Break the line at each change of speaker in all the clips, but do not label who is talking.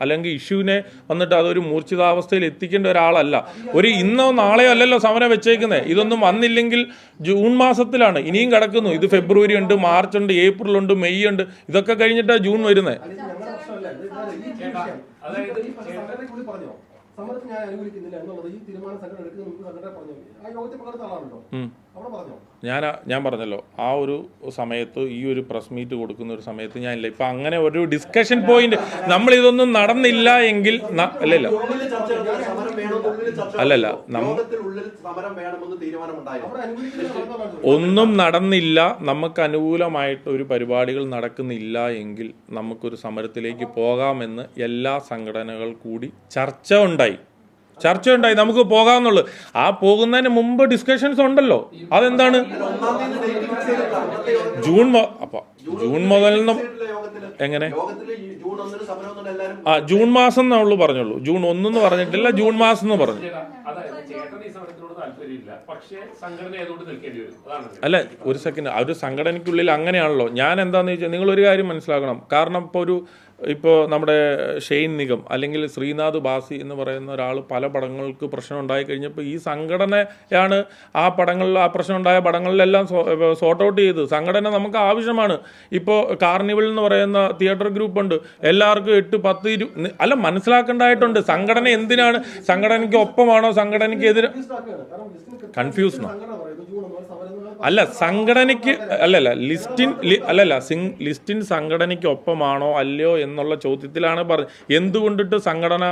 അല്ലെങ്കിൽ ഇഷ്യൂവിനെ വന്നിട്ട് അതൊരു മൂർച്ഛിതാവസ്ഥയിൽ എത്തിക്കേണ്ട ഒരാളല്ല. ഒരു ഇന്നോ നാളെയോ അല്ലല്ലോ സമരം വെച്ചേക്കുന്നത് ഇതൊന്നും വന്നില്ലെങ്കിൽ ജൂൺ മാസത്തിലാണ്. ഇനിയും കിടക്കുന്നു. ഇത് ഫെബ്രുവരി ഉണ്ട് മാർച്ച് ഉണ്ട് ഏപ്രിൽ ഉണ്ട് മെയ് ഉണ്ട്. ഇതൊക്കെ കഴിഞ്ഞിട്ടാണ് ജൂൺ വരുന്നത്
സമരത്തിന് ഞാൻ അനുകൂലിക്കുന്നില്ല എന്നുള്ളത് ഈ തീരുമാനം സംഘടന എടുക്കുന്ന മുമ്പ് സംഘടന പറഞ്ഞു. ആ യോഗത്തിൽ പങ്കെടുത്ത ആളാണല്ലോ. അവിടെ പറഞ്ഞോ?
ഞാൻ ഞാൻ പറഞ്ഞല്ലോ. ആ ഒരു സമയത്ത് ഈ ഒരു പ്രസ് മീറ്റ് കൊടുക്കുന്ന ഒരു സമയത്ത് ഞാൻ ഇല്ല ഇപ്പൊ അങ്ങനെ ഒരു ഡിസ്കഷൻ പോയിന്റ് നമ്മൾ ഇതൊന്നും നടന്നില്ല എങ്കിൽ അല്ലല്ലോ ഇല്ല. അല്ലല്ല,
നടത്തി. ഉള്ളിൽ സമരം വേണമെന്ന് തീരുമാനമുണ്ടായിരുന്നു
ഒന്നും നടന്നില്ല. നമുക്ക് അനുകൂലമായിട്ട് ഒരു പരിപാടികൾ നടക്കുന്നില്ല എങ്കിൽ നമുക്കൊരു സമരത്തിലേക്ക് പോകാമെന്ന് എല്ലാ സംഘടനകൾ കൂടി ചർച്ച ഉണ്ടായി. ചർച്ച ഉണ്ടായി. നമുക്ക് പോകാമെന്നുള്ളത് ആ പോകുന്നതിന് മുമ്പ് ഡിസ്കഷൻസ് ഉണ്ടല്ലോ. അതെന്താണ്. ജൂൺ മു- അപ്പൊ ജൂൺ
യോഗത്തിൽ.
എങ്ങനെ?
യോഗത്തിൽ ഈ ജൂൺ ഒന്നിന് സമരം എന്നുള്ള എല്ലാവരും
ആ ജൂൺ മാസം എന്നുള്ളൂ പറഞ്ഞുള്ളൂ. ജൂൺ ഒന്നെന്ന് പറഞ്ഞിട്ടില്ല ജൂൺ മാസം എന്ന് പറഞ്ഞു
അതായത് ചേട്ടൻ ഈ പക്ഷേ സംഘടന നിൽക്കേണ്ടി വരും? അതാണ്
അല്ല ഒരു സെക്കൻഡ് ആ ഒരു സംഘടനയ്ക്കുള്ളിൽ അങ്ങനെയാണല്ലോ. ഞാൻ എന്താണെന്ന് ചോദിച്ചാൽ നിങ്ങൾ ഒരു കാര്യം മനസ്സിലാക്കണം. കാരണം ഇപ്പോൾ ഒരു ഇപ്പോൾ നമ്മുടെ ഷെയ്ൻ നിഗം അല്ലെങ്കിൽ ശ്രീനാഥ് ബാസി എന്ന് പറയുന്ന ഒരാൾ പല പടങ്ങൾക്ക് പ്രശ്നം ഉണ്ടായി കഴിഞ്ഞപ്പോൾ ഈ സംഘടനയാണ് ആ പടങ്ങളിൽ ആ പ്രശ്നം ഉണ്ടായ പടങ്ങളിലെല്ലാം സോർട്ട് ഔട്ട് ചെയ്ത്. സംഘടന നമുക്ക് ആവശ്യമാണ്. ഇപ്പോൾ കാർണിവൽ എന്ന് പറയുന്ന തിയേറ്റർ ഗ്രൂപ്പ് ഉണ്ട്. എല്ലാവർക്കും എട്ട് പത്ത് ഇരു അല്ല മനസ്സിലാക്കേണ്ടതായിട്ടുണ്ട്. സംഘടന എന്തിനാണ്? സംഘടനയ്ക്ക് ഒപ്പമാണോ? സംഘടനയ്ക്ക് എതിരെ കൺഫ്യൂസ് നോ?
സംഘടന പറയുന്നു ജൂൺ ഒന്നിന്
അല്ല സംഘടനയ്ക്ക് അല്ലല്ല ലിസ്റ്റിൻ അല്ലല്ല ലിസ്റ്റിൻ സംഘടനയ്ക്ക് ഒപ്പമാണോ? അല്ലയോ എന്നുള്ള ചോദ്യത്തിലാണ് പറഞ്ഞത് എന്തുകൊണ്ടിട്ട് സംഘടന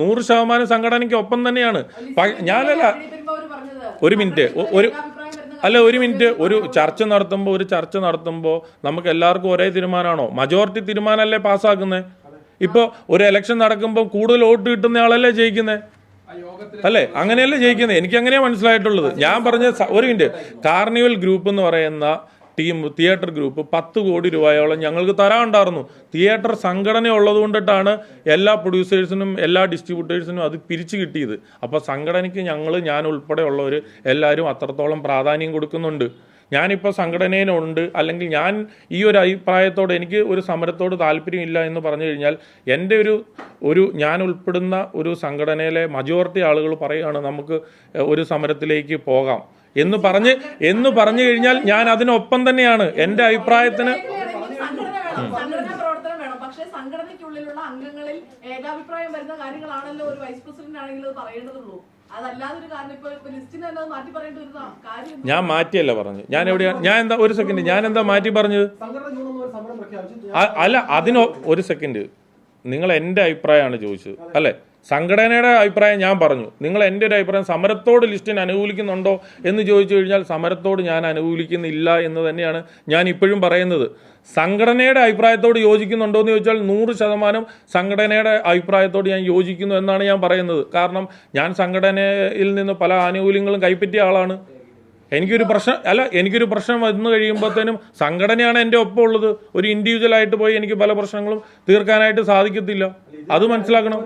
നൂറ് ശതമാനം സംഘടനയ്ക്ക് ഒപ്പം തന്നെയാണ്. ഞാനല്ല ഒരു മിനിറ്റ്. ഒരു അല്ല ഒരു മിനിറ്റ്. ഒരു ചർച്ച നടത്തുമ്പോൾ ഒരു ചർച്ച നടത്തുമ്പോൾ നമുക്ക് എല്ലാവർക്കും ഒരേ തീരുമാനമാണോ? മജോറിറ്റി തീരുമാനമല്ലേ പാസ്സാക്കുന്നത് ഇപ്പോൾ ഒരു ഇലക്ഷൻ നടക്കുമ്പോൾ കൂടുതൽ വോട്ട് കിട്ടുന്ന ആളല്ലേ ജയിക്കുന്നത് അല്ലേ? അങ്ങനെയല്ലേ ജയിക്കുന്നത് എനിക്ക് അങ്ങനെയാണ് മനസ്സിലായിട്ടുള്ളത്. ഞാൻ പറഞ്ഞ ഒരു മിനിറ്റ്. കാർണിവൽ ഗ്രൂപ്പ് എന്ന് പറയുന്ന ടീം തിയേറ്റർ ഗ്രൂപ്പ് പത്ത് കോടി രൂപയോളം ഞങ്ങൾക്ക് തരാണ്ടായിരുന്നു തിയേറ്റർ സംഘടന ഉള്ളത് കൊണ്ടിട്ടാണ് എല്ലാ പ്രൊഡ്യൂസേഴ്സിനും എല്ലാ ഡിസ്ട്രിബ്യൂട്ടേഴ്സിനും അത് പിരിച്ചു കിട്ടിയത്. അപ്പോൾ സംഘടനയ്ക്ക് ഞങ്ങൾ ഞാൻ ഉൾപ്പെടെ ഉള്ളവർ എല്ലാവരും അത്രത്തോളം പ്രാധാന്യം കൊടുക്കുന്നുണ്ട്. ഞാനിപ്പോൾ സംഘടനയിലുണ്ട്. അല്ലെങ്കിൽ ഞാൻ ഈ ഒരു അഭിപ്രായത്തോട് എനിക്ക് ഒരു സമരത്തോട് താല്പര്യമില്ല എന്ന് പറഞ്ഞു കഴിഞ്ഞാൽ എന്റെ ഒരു ഒരു ഞാൻ ഉൾപ്പെടുന്ന ഒരു സംഘടനയിലെ മജോറിറ്റി ആളുകൾ പറയുകയാണ് നമുക്ക് ഒരു സമരത്തിലേക്ക് പോകാം. എന്ന് പറഞ്ഞ് എന്ന് പറഞ്ഞു കഴിഞ്ഞാൽ ഞാൻ അതിനൊപ്പം തന്നെയാണ് എന്റെ അഭിപ്രായത്തിന്.
പക്ഷേ സംഘടനയ്ക്കുള്ളിലുള്ള അംഗങ്ങളിൽ ഏകാഭിപ്രായം വരുന്ന കാര്യങ്ങളാണല്ലോ ഒരു വൈസ് പ്രസിഡന്റ് ആണെങ്കിലും പറയേണ്ടതുള്ളൂ.
ഞാൻ മാറ്റിയല്ല പറഞ്ഞു ഞാൻ എവിടെയാണ് ഞാൻ എന്താ ഒരു സെക്കൻഡ് ഞാൻ എന്താ മാറ്റി പറഞ്ഞത്? അല്ല അതിനോ ഒരു സെക്കൻഡ് നിങ്ങൾ എന്റെ അഭിപ്രായമാണ് ചോദിച്ചത് അല്ലേ? സംഘടനയുടെ അഭിപ്രായം ഞാൻ പറഞ്ഞു. നിങ്ങൾ എന്റെ ഒരു അഭിപ്രായം സമരത്തോട് ലിസ്റ്റിന് അനുകൂലിക്കുന്നുണ്ടോ എന്ന് ചോദിച്ചു കഴിഞ്ഞാൽ സമരത്തോട് ഞാൻ അനുകൂലിക്കുന്നില്ല എന്ന് തന്നെയാണ് ഞാൻ ഇപ്പോഴും പറയുന്നത്. സംഘടനയുടെ അഭിപ്രായത്തോട് യോജിക്കുന്നുണ്ടോ എന്ന് ചോദിച്ചാൽ നൂറ് ശതമാനം സംഘടനയുടെ അഭിപ്രായത്തോട് ഞാൻ യോജിക്കുന്നു എന്നാണ് ഞാൻ പറയുന്നത്. കാരണം ഞാൻ സംഘടനയിൽ നിന്ന് പല ആനുകൂല്യങ്ങളും കൈപ്പറ്റിയ ആളാണ്. എനിക്കൊരു പ്രശ്നം അല്ല എനിക്കൊരു പ്രശ്നം വന്നു കഴിയുമ്പോഴത്തേനും സംഘടനയാണ് എന്റെ ഒപ്പം ഉള്ളത്. ഒരു ഇൻഡിവിജ്വൽ ആയിട്ട് പോയി എനിക്ക് പല പ്രശ്നങ്ങളും തീർക്കാനായിട്ട് സാധിക്കത്തില്ല. അത് മനസ്സിലാക്കണം.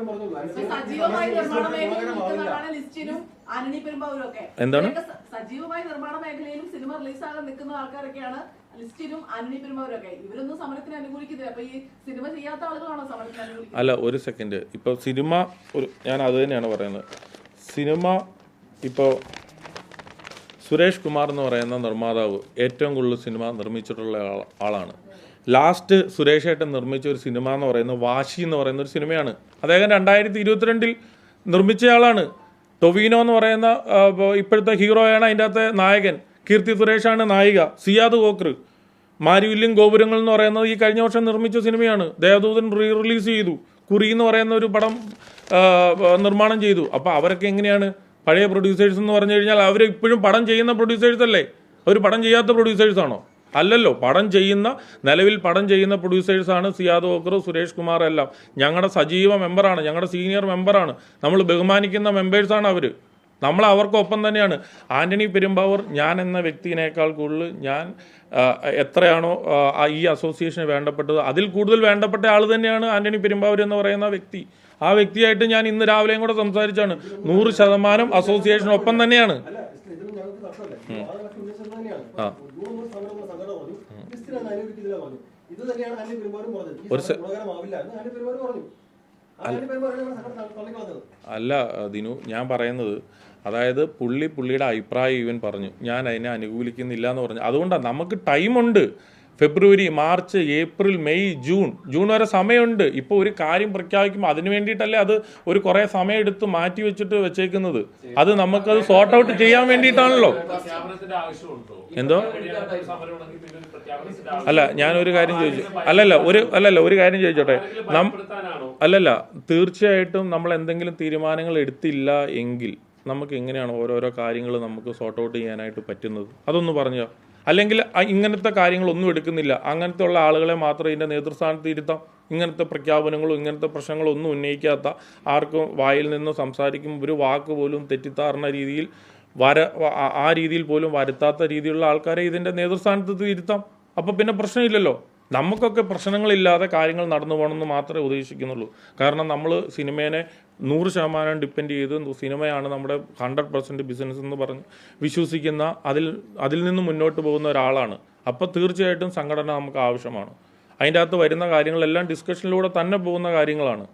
എന്താണ്?
സജീവമായി നിർമ്മാണ മേഖലയിലും സിനിമ റിലീസാകാൻ നിൽക്കുന്ന ആൾക്കാരൊക്കെയാണ് ഇവരൊന്നും സമരത്തിന് അനുകൂലിക്കുന്നില്ല അപ്പൊ ഈ സിനിമ ചെയ്യാത്ത ആളുകളാണോ സമരത്തിന് അനുകൂലിക്കുന്നത്?
അല്ല ഒരു സെക്കൻഡ് ഇപ്പൊ സിനിമ ഒരു ഞാൻ അത് തന്നെയാണ് പറയുന്നത്. സിനിമ ഇപ്പോൾ സുരേഷ് കുമാർ എന്ന് പറയുന്ന നിർമ്മാതാവ് ഏറ്റവും കൂടുതൽ സിനിമ നിർമ്മിച്ചിട്ടുള്ള ആളാണ്. ലാസ്റ്റ് സുരേഷ് ഏട്ടൻ നിർമ്മിച്ച ഒരു സിനിമ എന്ന് പറയുന്നത് വാശി എന്ന് പറയുന്ന ഒരു സിനിമയാണ്. അദ്ദേഹം രണ്ടായിരത്തി ഇരുപത്തിരണ്ടിൽ നിർമ്മിച്ച ആളാണ്. ടൊവീനോ എന്ന് പറയുന്ന ഇപ്പോഴത്തെ ഹീറോയാണ് അതിന്റെ അകത്തെ നായകൻ. കീർത്തി സുരേഷാണ് നായിക. സിയാദ് കോക്ർ മാരിവില്യം ഗോപുരങ്ങൾ എന്ന് പറയുന്നത് ഈ കഴിഞ്ഞ വർഷം നിർമ്മിച്ച സിനിമയാണ്. ദേവദൂതൻ റീ റിലീസ് ചെയ്തു. കുറി എന്ന് പറയുന്ന ഒരു പടം നിർമ്മാണം ചെയ്തു. അപ്പോൾ അവരൊക്കെ എങ്ങനെയാണ് പഴയ പ്രൊഡ്യൂസേഴ്സ് എന്ന് പറഞ്ഞു കഴിഞ്ഞാൽ അവർ ഇപ്പോഴും പടം ചെയ്യുന്ന പ്രൊഡ്യൂസേഴ്സ് അല്ലേ? അവർ പടം ചെയ്യാത്ത പ്രൊഡ്യൂസേഴ്സ് ആണോ? അല്ലല്ലോ പടം ചെയ്യുന്ന നിലവിൽ പടം ചെയ്യുന്ന പ്രൊഡ്യൂസേഴ്സാണ് സിയാദ് ഓക്കർ സുരേഷ് കുമാർ എല്ലാം. ഞങ്ങളുടെ സജീവ മെമ്പറാണ് ഞങ്ങളുടെ സീനിയർ മെമ്പറാണ് നമ്മൾ ബഹുമാനിക്കുന്ന മെമ്പേഴ്സാണ് അവർ നമ്മൾ അവർക്കൊപ്പം തന്നെയാണ്. ആന്റണി പെരുമ്പാവൂർ ഞാൻ എന്ന വ്യക്തിനേക്കാൾ കൂടുതൽ ഞാൻ എത്രയാണോ ഈ അസോസിയേഷന് വേണ്ടപ്പെട്ടത്. അതിൽ കൂടുതൽ വേണ്ടപ്പെട്ട ആൾ തന്നെയാണ് ആന്റണി പെരുമ്പാവൂർ എന്ന് പറയുന്ന വ്യക്തി. ആ വ്യക്തിയായിട്ട് ഞാൻ ഇന്ന് രാവിലെയും കൂടെ സംസാരിച്ചാണ്. നൂറ് ശതമാനം അസോസിയേഷനൊപ്പം തന്നെയാണ്.
അല്ല
ദിനു ഞാൻ പറയുന്നത് അതായത് പുള്ളി പുള്ളിയുടെ അഭിപ്രായം ഇവൻ പറഞ്ഞു. ഞാൻ അതിനെ അനുകൂലിക്കുന്നില്ല എന്ന് പറഞ്ഞു. അതുകൊണ്ടാണ് നമുക്ക് ടൈമുണ്ട് ഫെബ്രുവരി March April May June. June വരെ സമയമുണ്ട്. ഇപ്പോൾ ഒരു കാര്യം പ്രഖ്യാപിക്കുമ്പോൾ അതിന് വേണ്ടിയിട്ടല്ലേ അത് ഒരു കുറേ സമയം എടുത്ത് മാറ്റി വെച്ചിട്ട് വെച്ചേക്കുന്നത്. അത് നമുക്കത് സോർട്ട് ഔട്ട് ചെയ്യാൻ വേണ്ടിയിട്ടാണല്ലോ. എന്തോ? അല്ല ഞാനൊരു കാര്യം ചോദിച്ചു. അല്ലല്ല ഒരു അല്ലല്ല ഒരു കാര്യം ചോദിച്ചോട്ടെ. അല്ലല്ല തീർച്ചയായിട്ടും നമ്മൾ എന്തെങ്കിലും തീരുമാനങ്ങൾ എടുത്തില്ല എങ്കിൽ നമുക്ക് എങ്ങനെയാണ് ഓരോരോ കാര്യങ്ങൾ നമുക്ക് സോർട്ട് ഔട്ട് ചെയ്യാനായിട്ട് പറ്റുന്നത്? അതൊന്ന് പറഞ്ഞു. അല്ലെങ്കിൽ ഇങ്ങനത്തെ കാര്യങ്ങളൊന്നും എടുക്കുന്നില്ല. അങ്ങനത്തെ ഉള്ള ആളുകളെ മാത്രം ഇതിന്റെ നേതൃസ്ഥാനത്ത് ഇരുത്താം. ഇങ്ങനത്തെ പ്രഖ്യാപനങ്ങളും ഇങ്ങനത്തെ പ്രശ്നങ്ങളും ഒന്നും ഉന്നയിക്കാത്ത ആർക്കും വായിൽ നിന്ന് സംസാരിക്കുമ്പോൾ ഒരു വാക്ക് പോലും തെറ്റിത്താറുന്ന രീതിയിൽ വര ആ രീതിയിൽ പോലും വരുത്താത്ത രീതിയിലുള്ള ആൾക്കാരെ ഇതിന്റെ നേതൃസ്ഥാനത്ത് ഇരുത്താം. അപ്പോൾ പിന്നെ പ്രശ്നമില്ലല്ലോ. നമുക്കൊക്കെ പ്രശ്നങ്ങളില്ലാതെ കാര്യങ്ങൾ നടന്നു പോകണമെന്ന് മാത്രമേ ഉദ്ദേശിക്കുന്നുള്ളൂ. കാരണം നമ്മൾ സിനിമേനെ നൂറ് ശതമാനം ഡിപ്പെൻഡ് ചെയ്ത് സിനിമയാണ് നമ്മുടെ ഹൺഡ്രഡ് പെർസെന്റ് ബിസിനസ് എന്ന് പറഞ്ഞ് വിശ്വസിക്കുന്ന അതിൽ അതിൽ നിന്ന് മുന്നോട്ട് പോകുന്ന ഒരാളാണ്. അപ്പോൾ തീർച്ചയായിട്ടും സംഘടന നമുക്ക് ആവശ്യമാണ്. അതിന്റെ അകത്ത് വരുന്ന കാര്യങ്ങളെല്ലാം ഡിസ്കഷനിലൂടെ തന്നെ പോകുന്ന കാര്യങ്ങളാണ്.